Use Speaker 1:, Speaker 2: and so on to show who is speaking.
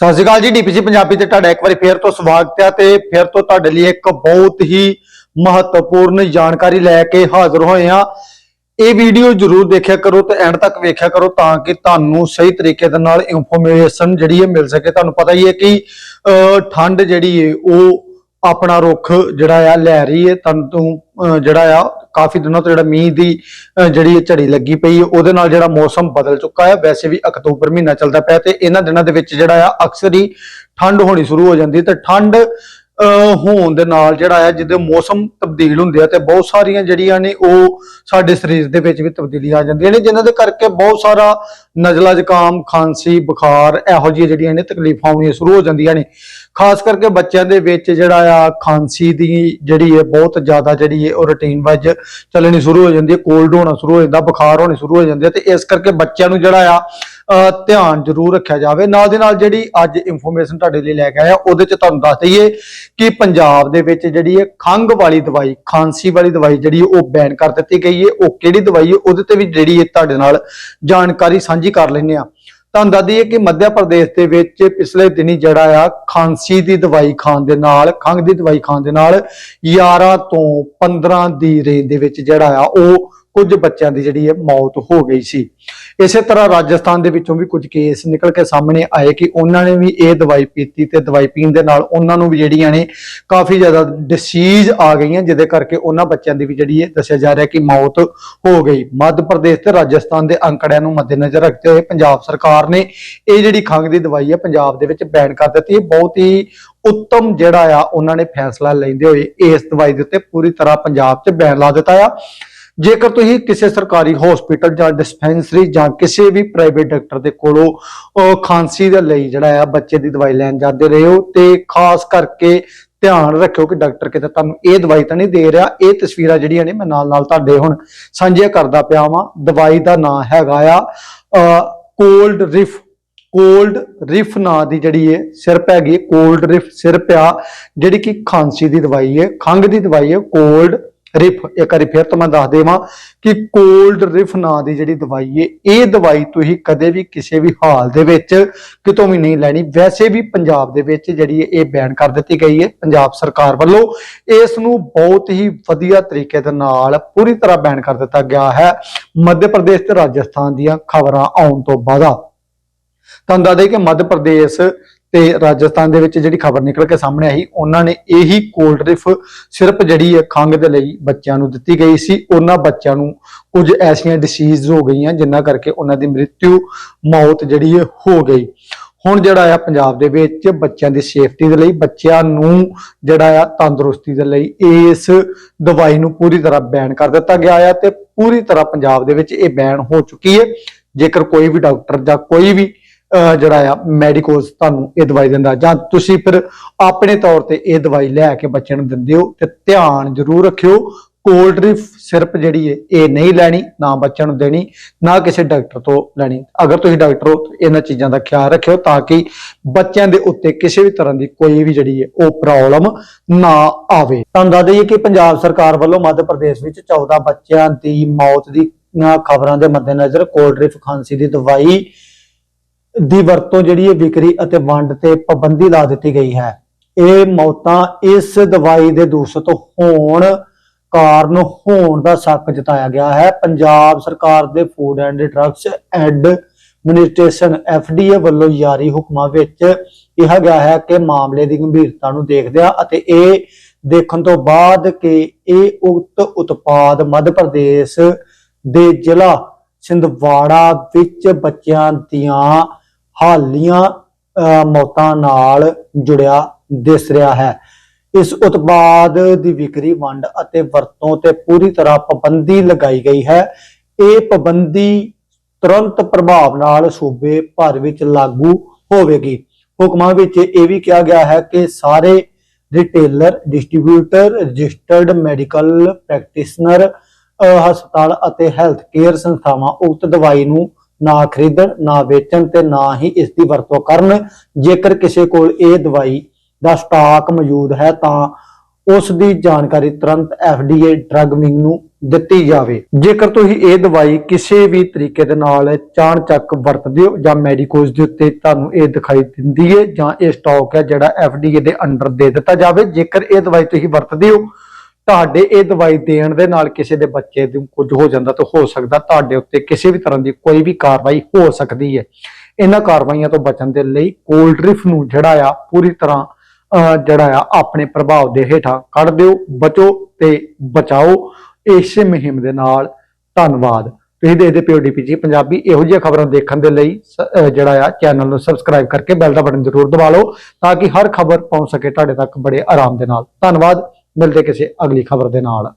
Speaker 1: ਸਤਿ ਸ਼੍ਰੀ ਅਕਾਲ ਜੀ ਡੀਪੀਸੀ ਪੰਜਾਬੀ ਤੇ ਤੁਹਾਡਾ ਇੱਕ ਵਾਰੀ ਫੇਰ ਤੋਂ ਸਵਾਗਤ ਹੈ ਤੇ ਫਿਰ ਤੋਂ ਤੁਹਾਡੇ ਲਈ ਇੱਕ ਬਹੁਤ ਹੀ ਮਹੱਤਵਪੂਰਨ ਜਾਣਕਾਰੀ ਲੈ ਕੇ ਹਾਜ਼ਰ ਹੋਏ ਹਾਂ। ਇਹ ਵੀਡੀਓ ਜਰੂਰ ਦੇਖਿਆ ਕਰੋ ਤੇ ਐਂਡ ਤੱਕ ਵੇਖਿਆ ਕਰੋ ਤਾਂ ਕਿ ਤੁਹਾਨੂੰ ਸਹੀ ਤਰੀਕੇ ਦੇ ਨਾਲ ਇਨਫੋਰਮੇਸ਼ਨ ਜਿਹੜੀ ਹੈ ਮਿਲ ਸਕੇ। ਤੁਹਾਨੂੰ ਪਤਾ ਹੀ ਹੈ ਕਿ ਠੰਡ ਜਿਹੜੀ ਹੈ, ਉਹ ਆਪਣਾ ਰੁੱਖ ਜਿਹੜਾ ਆ ਲੈ ਰਹੀ ਹੈ ਤੁਹਾਨੂੰ ਜਿਹੜਾ ਆ ਕਾਫੀ ਦਿਨਾਂ ਤੋਂ ਜਿਹੜਾ ਮੀਂਹ ਦੀ ਜਿਹੜੀ ਝੜੀ ਲੱਗੀ ਪਈ ਹੈ ਉਹਦੇ ਨਾਲ ਜਿਹੜਾ ਮੌਸਮ ਬਦਲ ਚੁੱਕਾ ਹੈ ਵੈਸੇ ਵੀ ਅਕਤੂਬਰ ਮਹੀਨਾ ਚੱਲਦਾ ਪਿਆ ਤੇ ਇਹਨਾਂ ਦਿਨਾਂ ਦੇ ਵਿੱਚ ਜਿਹੜਾ ਆ ਅਕਸਰ ਹੀ ਠੰਡ ਹੋਣੀ ਸ਼ੁਰੂ ਹੋ ਜਾਂਦੀ ਤੇ ਠੰਡ ਅਹ, ਹੋਣ ਦੇ ਨਾਲ ਜਿਹੜਾ ਆ ਜਦੋਂ ਮੌਸਮ ਤਬਦੀਲ ਹੁੰਦੇ ਆ ਤੇ ਬਹੁਤ ਸਾਰੀਆਂ ਜਿਹੜੀਆਂ ਨੇ ਉਹ ਸਾਡੇ ਸਰੀਰ ਦੇ ਵਿੱਚ ਵੀ ਤਬਦੀਲੀ ਆ ਜਾਂਦੀਆਂ ਨੇ ਜਿਨ੍ਹਾਂ ਦੇ ਕਰਕੇ ਬਹੁਤ ਸਾਰਾ ਨਜ਼ਲਾ ਜ਼ੁਕਾਮ, ਖਾਂਸੀ, ਬੁਖਾਰ, ਇਹੋ ਜਿਹੀਆਂ ਜਿਹੜੀਆਂ ਨੇ ਤਕਲੀਫਾਂ ਆਉਣੀਆਂ ਸ਼ੁਰੂ ਹੋ ਜਾਂਦੀਆਂ ਨੇ। ਖਾਸ ਕਰਕੇ ਬੱਚਿਆਂ ਦੇ ਵਿੱਚ ਜਿਹੜਾ ਆ ਖਾਂਸੀ ਦੀ ਜਿਹੜੀ ਹੈ ਬਹੁਤ ਜ਼ਿਆਦਾ ਜਿਹੜੀ ਹੈ ਉਹ ਰੁਟੀਨ ਵਾਈਜ਼ ਚੱਲਣੀ ਸ਼ੁਰੂ ਹੋ ਜਾਂਦੀ ਹੈ ਕੋਲਡ ਹੋਣਾ ਸ਼ੁਰੂ ਹੋ ਜਾਂਦਾ, ਬੁਖਾਰ ਹੋਣੇ ਸ਼ੁਰੂ ਹੋ ਜਾਂਦੇ ਆ ਤੇ ਇਸ ਕਰਕੇ ਬੱਚਿਆਂ ਨੂੰ ਜਿਹੜਾ ਆ ਧਿਆਨ ਜ਼ਰੂਰ ਰੱਖਿਆ ਜਾਵੇ। ਨਾਲ ਦੇ ਨਾਲ ਜਿਹੜੀ ਅੱਜ ਇਨਫੋਰਮੇਸ਼ਨ ਤੁਹਾਡੇ ਲਈ ਲੈ ਕੇ ਆਇਆ, ਉਹਦੇ ਚ ਤੁਹਾਨੂੰ ਦੱਸ ਦਈਏ ਕਿ ਪੰਜਾਬ ਦੇ ਵਿੱਚ ਜਿਹੜੀ ਹੈ ਖੰਘ ਵਾਲੀ ਦਵਾਈ, ਖਾਂਸੀ ਵਾਲੀ ਦਵਾਈ ਜਿਹੜੀ ਉਹ ਬੈਨ ਕਰ ਦਿੱਤੀ ਗਈ ਹੈ। ਉਹ ਕਿਹੜੀ ਦਵਾਈ ਹੈ? ਉਹਦੇ ਤੇ ਵੀ ਜਿਹੜੀ ਹੈ ਤੁਹਾਡੇ ਨਾਲ ਜਾਣਕਾਰੀ ਸਾਂਝੀ ਕਰ ਲੈਂਦੇ ਆ ਤੁਹਾਨੂੰ ਦੱਸ ਦਈਏ ਕਿ ਮੱਧ ਪ੍ਰਦੇਸ਼ ਦੇ ਵਿੱਚ ਪਿਛਲੇ ਦਿਨੀ ਜਿਹੜਾ ਆ, ਖਾਂਸੀ ਦੀ ਦਵਾਈ ਖਾਣ ਦੇ ਨਾਲ, ਖੰਘ ਦੀ ਦਵਾਈ ਖਾਣ ਦੇ ਨਾਲ 11 ਤੋਂ 15 ਦੀ ਰੇਂਜ ਦੇ ਵਿੱਚ ਜਿਹੜਾ ਆ, ਉਹ ਕੁਝ ਬੱਚਿਆਂ ਦੀ ਜਿਹੜੀ ਹੈ ਮੌਤ ਹੋ ਗਈ ਸੀ। ਇਸੇ ਤਰ੍ਹਾਂ ਰਾਜਸਥਾਨ ਦੇ ਵਿੱਚੋਂ ਵੀ ਕੁਝ ਕੇਸ ਨਿਕਲ ਕੇ ਸਾਹਮਣੇ ਆਏ ਕਿ ਉਹਨਾਂ ਨੇ ਵੀ ਇਹ ਦਵਾਈ ਪੀਤੀ ਤੇ ਦਵਾਈ ਪੀਣ ਦੇ ਨਾਲ ਉਹਨਾਂ ਨੂੰ ਵੀ ਜਿਹੜੀਆਂ ਨੇ ਕਾਫੀ ਜ਼ਿਆਦਾ ਡਿਸੀਜ਼ ਆ ਗਈਆਂ, ਜਿਹਦੇ ਕਰਕੇ ਉਹਨਾਂ ਬੱਚਿਆਂ ਦੀ ਵੀ ਜਿਹੜੀ ਹੈ ਦੱਸਿਆ ਜਾ ਰਿਹਾ ਕਿ ਮੌਤ ਹੋ ਗਈ। ਮੱਧ ਪ੍ਰਦੇਸ਼ ਤੇ ਰਾਜਸਥਾਨ ਦੇ ਅੰਕੜਿਆਂ ਨੂੰ ਮੱਦੇਨਜ਼ਰ ਰੱਖਦੇ ਹੋਏ ਪੰਜਾਬ ਸਰਕਾਰ ਨੇ ਇਹ ਜਿਹੜੀ ਖੰਘ ਦੀ ਦਵਾਈ ਹੈ ਪੰਜਾਬ ਦੇ ਵਿੱਚ ਬੈਨ ਕਰ ਦਿੱਤੀ ਹੈ। ਬਹੁਤ ਹੀ ਉੱਤਮ ਜਿਹੜਾ ਆ, ਉਹਨਾਂ ਨੇ ਫੈਸਲਾ ਲੈਂਦੇ ਹੋਏ ਇਸ ਦਵਾਈ ਦੇ ਉੱਤੇ ਪੂਰੀ ਤਰ੍ਹਾਂ ਪੰਜਾਬ 'ਚ ਬੈਨ ਲਾ ਦਿੱਤਾ ਆ। ਜੇਕਰ ਤੁਸੀਂ ਕਿਸੇ ਸਰਕਾਰੀ ਹਸਪੀਟਲ ਜਾਂ ਡਿਸਪੈਂਸਰੀ ਜਾਂ ਕਿਸੇ ਵੀ ਪ੍ਰਾਈਵੇਟ ਡਾਕਟਰ ਦੇ ਕੋਲੋਂ ਖਾਂਸੀ ਦੇ ਲਈ ਜਿਹੜਾ ਆ ਬੱਚੇ ਦੀ ਦਵਾਈ ਲੈਣ ਜਾਂਦੇ ਰਹੇ ਹੋ, ਤੇ ਖਾਸ ਕਰਕੇ ਧਿਆਨ ਰੱਖਿਓ ਕਿ ਡਾਕਟਰ ਕਿਤੇ ਤੁਹਾਨੂੰ ਇਹ ਦਵਾਈ ਤਾਂ ਨਹੀਂ ਦੇ ਰਿਹਾ, ਇਹ ਤਸਵੀਰਾਂ ਜਿਹੜੀਆਂ ਨੇ ਮੈਂ ਨਾਲ ਨਾਲ ਤੁਹਾਡੇ ਹੁਣ ਸਾਂਝੀਆਂ ਕਰਦਾ ਪਿਆ ਵਾਂ। ਦਵਾਈ ਦਾ ਨਾਮ ਹੈਗਾ ਆ ਕੋਲਡ ਰਿਫ ਕੋਲਡ ਰਿਫ ਨਾਂ ਦੀ ਜਿਹੜੀ ਹੈ ਸਿਰਪ ਹੈਗੀ ਕੋਲਡ ਰਿਫ ਸਿਰਪ ਆ, ਜਿਹੜੀ ਕਿ ਖਾਂਸੀ ਦੀ ਦਵਾਈ ਹੈ, ਖੰਘ ਦੀ ਦਵਾਈ ਹੈ ਕੋਲਡ ਰਿਫ, ਇੱਕ ਵਾਰੀ ਫਿਰ ਤੋਂ ਮੈਂ ਦੱਸ ਦੇਵਾਂ ਕਿ ਕੋਲਡ ਰਿਫ ਨਾਂ ਦੀ ਜਿਹੜੀ ਦਵਾਈ ਹੈ ਇਹ ਦਵਾਈ ਤੁਸੀਂ ਕਦੇ ਵੀ ਕਿਸੇ ਵੀ ਹਾਲ ਦੇ ਵਿੱਚ ਕਿਤੋਂ ਵੀ ਨਹੀਂ ਲੈਣੀ। ਵੈਸੇ ਵੀ ਪੰਜਾਬ ਦੇ ਵਿੱਚ ਜਿਹੜੀ ਹੈ ਇਹ ਬੈਨ ਕਰ ਦਿੱਤੀ ਗਈ ਹੈ ਪੰਜਾਬ ਸਰਕਾਰ ਵੱਲੋਂ। ਇਸ ਨੂੰ ਬਹੁਤ ਹੀ ਵਧੀਆ ਤਰੀਕੇ ਦੇ ਨਾਲ ਪੂਰੀ ਤਰ੍ਹਾਂ ਬੈਨ ਕਰ ਦਿੱਤਾ ਗਿਆ ਹੈ। ਮੱਧ ਪ੍ਰਦੇਸ਼ ਤੇ ਰਾਜਸਥਾਨ ਦੀਆਂ ਖਬਰਾਂ ਆਉਣ ਤੋਂ ਬਾਅਦ। ਤੁਹਾਨੂੰ ਦੱਸ ਦਈਏ ਕਿ ਮੱਧ ਪ੍ਰਦੇਸ਼ ਤੇ ਰਾਜਸਥਾਨ ਦੇ ਵਿੱਚ ਜਿਹੜੀ ਖਬਰ ਨਿਕਲ ਕੇ ਸਾਹਮਣੇ ਆਈ, ਉਹਨਾਂ ਨੇ ਇਹੀ ਕੋਲਡ ਰਿਫ ਸਿਰਫ ਜਿਹੜੀ ਹੈ ਖੰਘ ਦੇ ਲਈ ਬੱਚਿਆਂ ਨੂੰ ਦਿੱਤੀ ਗਈ ਸੀ। ਉਹਨਾਂ ਬੱਚਿਆਂ ਨੂੰ ਕੁਝ ਐਸੀਆਂ ਡਿਸੀਜ਼ ਹੋ ਗਈਆਂ ਜਿਨ੍ਹਾਂ ਕਰਕੇ ਉਹਨਾਂ ਦੀ ਮ੍ਰਿਤਿੂ ਮੌਤ ਜਿਹੜੀ ਹੈ ਹੋ ਗਈ। ਹੁਣ ਜਿਹੜਾ ਆ ਪੰਜਾਬ ਦੇ ਵਿੱਚ ਬੱਚਿਆਂ ਦੀ ਸੇਫਟੀ ਦੇ ਲਈ, ਬੱਚਿਆਂ ਨੂੰ ਜਿਹੜਾ ਆ ਤੰਦਰੁਸਤੀ ਦੇ ਲਈ ਇਸ ਦਵਾਈ ਨੂੰ ਪੂਰੀ ਤਰ੍ਹਾਂ ਬੈਨ ਕਰ ਦਿੱਤਾ ਗਿਆ ਆ ਤੇ ਪੂਰੀ ਤਰ੍ਹਾਂ ਪੰਜਾਬ ਦੇ ਵਿੱਚ ਇਹ ਬੈਨ ਹੋ ਚੁੱਕੀ ਹੈ। ਜੇਕਰ ਕੋਈ ਵੀ ਡਾਕਟਰ ਜਾਂ ਕੋਈ ਵੀ ਜਿਹੜਾ ਆ ਮੈਡੀਕੋਸ ਤੁਹਾਨੂੰ ਇਹ ਦਵਾਈ ਦਿੰਦਾ। ਜਾਂ ਤੁਸੀਂ ਫਿਰ ਆਪਣੇ ਤੌਰ ਤੇ ਇਹ ਦਵਾਈ ਲੈ ਕੇ ਬੱਚਿਆਂ ਨੂੰ ਦਿੰਦੇ ਹੋ ਤੇ ਧਿਆਨ ਜ਼ਰੂਰ ਰੱਖਿਓ। ਕੋਲਡ ਡਰਿਫ ਸਿਰਪ ਜਿਹੜੀ ਹੈ ਇਹ ਨਹੀਂ ਲੈਣੀ, ਨਾ ਬੱਚਿਆਂ ਨੂੰ ਦੇਣੀ, ਨਾ ਕਿਸੇ ਡਾਕਟਰ ਤੋਂ ਲੈਣੀ। ਅਗਰ ਤੁਸੀਂ ਡਾਕਟਰ ਹੋ, ਇਹਨਾਂ ਚੀਜ਼ਾਂ ਦਾ ਖਿਆਲ ਰੱਖਿਓ ਤਾਂ ਕਿ ਬੱਚਿਆਂ ਦੇ ਉੱਤੇ ਕਿਸੇ ਵੀ ਤਰ੍ਹਾਂ ਦੀ ਕੋਈ ਵੀ ਜਿਹੜੀ ਹੈ ਉਹ ਪ੍ਰੋਬਲਮ ਨਾ ਆਵੇ। ਤੁਹਾਨੂੰ ਦੱਸ ਦਈਏ ਕਿ ਪੰਜਾਬ ਸਰਕਾਰ ਵੱਲੋਂ ਮੱਧ ਪ੍ਰਦੇਸ਼ ਵਿੱਚ 14 ਬੱਚਿਆਂ ਦੀ ਮੌਤ ਦੀ ਖਬਰਾਂ ਦੇ ਮੱਦੇਨਜ਼ਰ ਕੋਲਡ ਡਰਿਫ ਖਾਂਸੀ ਦੀ ਦਵਾਈ ਦੀ ਵਰਤੋਂ ਜਿਹੜੀ ਹੈ ਵਿਕਰੀ ਅਤੇ ਵੰਡ ਤੇ ਪਾਬੰਦੀ ਲਾ ਦਿੱਤੀ ਗਈ ਹੈ। ਇਹ ਮੌਤਾਂ ਇਸ ਦਵਾਈ ਦੇ ਦੂਸ਼ਿਤ ਹੋਣ ਕਾਰਨ ਹੋਣ ਦਾ ਸ਼ੱਕ ਜਤਾਇਆ ਗਿਆ ਹੈ। ਪੰਜਾਬ ਸਰਕਾਰ ਦੇ food and drugs administration FDA ਵੱਲੋਂ ਜਾਰੀ ਹੁਕਮਾਂ ਵਿੱਚ ਕਿਹਾ ਗਿਆ ਹੈ ਕਿ ਮਾਮਲੇ ਦੀ ਗੰਭੀਰਤਾ ਨੂੰ ਦੇਖਦਿਆਂ ਅਤੇ ਇਹ ਦੇਖਣ ਤੋਂ ਬਾਅਦ ਕਿ ਇਹ ਉਕਤ ਉਤਪਾਦ ਮੱਧ ਪ੍ਰਦੇਸ਼ ਦੇ ਜ਼ਿਲ੍ਹਾ ਸਿੰਧਵਾੜਾ ਵਿੱਚ ਬੱਚਿਆਂ ਦੀਆਂ ਹਾਲੀਆਂ ਮੌਤਾਂ ਨਾਲ ਜੁੜਿਆ, ਦਿਸ ਰਿਹਾ ਹੈ। ਇਸ ਉਤਪਾਦ ਦੀ ਵਿਕਰੀ, ਵੰਡ ਅਤੇ ਵਰਤੋਂ ਤੇ ਪੂਰੀ ਤਰ੍ਹਾਂ ਪਾਬੰਦੀ ਲਗਾਈ ਗਈ ਹੈ। ਇਹ ਪਾਬੰਦੀ ਤੁਰੰਤ ਪ੍ਰਭਾਵ ਨਾਲ ਸੂਬੇ ਭਰ ਵਿੱਚ ਲਾਗੂ ਹੋਵੇਗੀ। ਹੁਕਮਾਂ ਵਿੱਚ ਇਹ ਵੀ ਕਿਹਾ ਗਿਆ ਹੈ ਕਿ ਸਾਰੇ retailer distributor registered medical practitioner ਹਸਪਤਾਲ ਅਤੇ ਹੈਲਥ ਕੇਅਰ ਸੰਸਥਾਵਾਂ ਉਕਤ ਦਵਾਈ ਨੂੰ ਨਾ ਖਰੀਦਣ, ਨਾ ਵੇਚਣ ਤੇ ਨਾ ਹੀ ਇਸ ਦੀ ਵਰਤੋਂ ਕਰਨ। ਜੇਕਰ ਕਿਸੇ ਕੋਲ ਇਹ ਦਵਾਈ ਦਾ ਸਟਾਕ ਮੌਜੂਦ ਹੈ, ਤਾਂ ਉਸ ਦੀ ਜਾਣਕਾਰੀ ਤੁਰੰਤ FDA ਡਰੱਗ ਵਿੰਗ ਨੂੰ ਦਿੱਤੀ ਜਾਵੇ। ਜੇਕਰ ਤੁਸੀਂ ਇਹ ਦਵਾਈ ਕਿਸੇ ਵੀ ਤਰੀਕੇ ਦੇ ਨਾਲ ਚਾਣ ਚੱਕ ਵਰਤਦੇ ਹੋ ਜਾਂ ਮੈਡੀਕੋਜ਼ ਦੇ ਉੱਤੇ ਤੁਹਾਨੂੰ ਇਹ ਦਿਖਾਈ ਦਿੰਦੀ ਹੈ ਜਾਂ ਇਹ ਸਟਾਕ ਹੈ ਜਿਹੜਾ FDA ਦੇ ਅੰਡਰ ਦੇ ਦਿੱਤਾ ਜਾਵੇ, ਜੇਕਰ ਇਹ ਦਵਾਈ ਤੁਸੀਂ ਵਰਤਦੇ ਹੋ ਤੁਹਾਡੇ ਇਹ ਦਵਾਈ ਦੇਣ ਦੇ ਨਾਲ ਕਿਸੇ ਦੇ ਬੱਚੇ ਨੂੰ ਕੁਝ ਹੋ ਜਾਂਦਾ ਤਾਂ ਹੋ ਸਕਦਾ ਤੁਹਾਡੇ ਉੱਤੇ ਕਿਸੇ ਵੀ ਤਰ੍ਹਾਂ ਦੀ ਕੋਈ ਵੀ ਕਾਰਵਾਈ ਹੋ ਸਕਦੀ ਹੈ। ਇਹਨਾਂ ਕਾਰਵਾਈਆਂ ਤੋਂ ਬਚਣ ਦੇ ਲਈ ਕੋਲਡ ਡ੍ਰਿਫਟ ਨੂੰ ਜਿਹੜਾ ਆ ਪੂਰੀ ਤਰ੍ਹਾਂ ਜਿਹੜਾ ਆ ਆਪਣੇ ਪ੍ਰਭਾਵ ਦੇ ਹੇਠਾਂ ਕੱਢ ਦਿਓ, ਬਚੋ ਤੇ ਬਚਾਓ। ਇਸੇ ਮੁਹਿੰਮ ਦੇ ਨਾਲ ਧੰਨਵਾਦ। ਤੁਸੀਂ ਦੇਖਦੇ ਪਿਓ ਡੀਪੀਜੀ ਪੰਜਾਬੀ। ਇਹੋ ਜਿਹੀਆਂ ਖਬਰਾਂ ਦੇਖਣ ਦੇ ਲਈ ਸ- ਜਿਹੜਾ ਆ ਚੈਨਲ ਨੂੰ ਸਬਸਕ੍ਰਾਈਬ ਕਰਕੇ ਬੈਲ ਦਾ ਬਟਨ ਜ਼ਰੂਰ ਦਬਾ ਲਓ ਤਾਂ ਕਿ ਹਰ ਖਬਰ ਪਹੁੰਚ ਸਕੇ ਤੁਹਾਡੇ ਤੱਕ ਬੜੇ ਆਰਾਮ ਦੇ ਨਾਲ। ਧੰਨਵਾਦ। ਮਿਲਦੇ ਕਿਸੇ ਅਗਲੀ ਖਬਰ ਦੇ ਨਾਲ।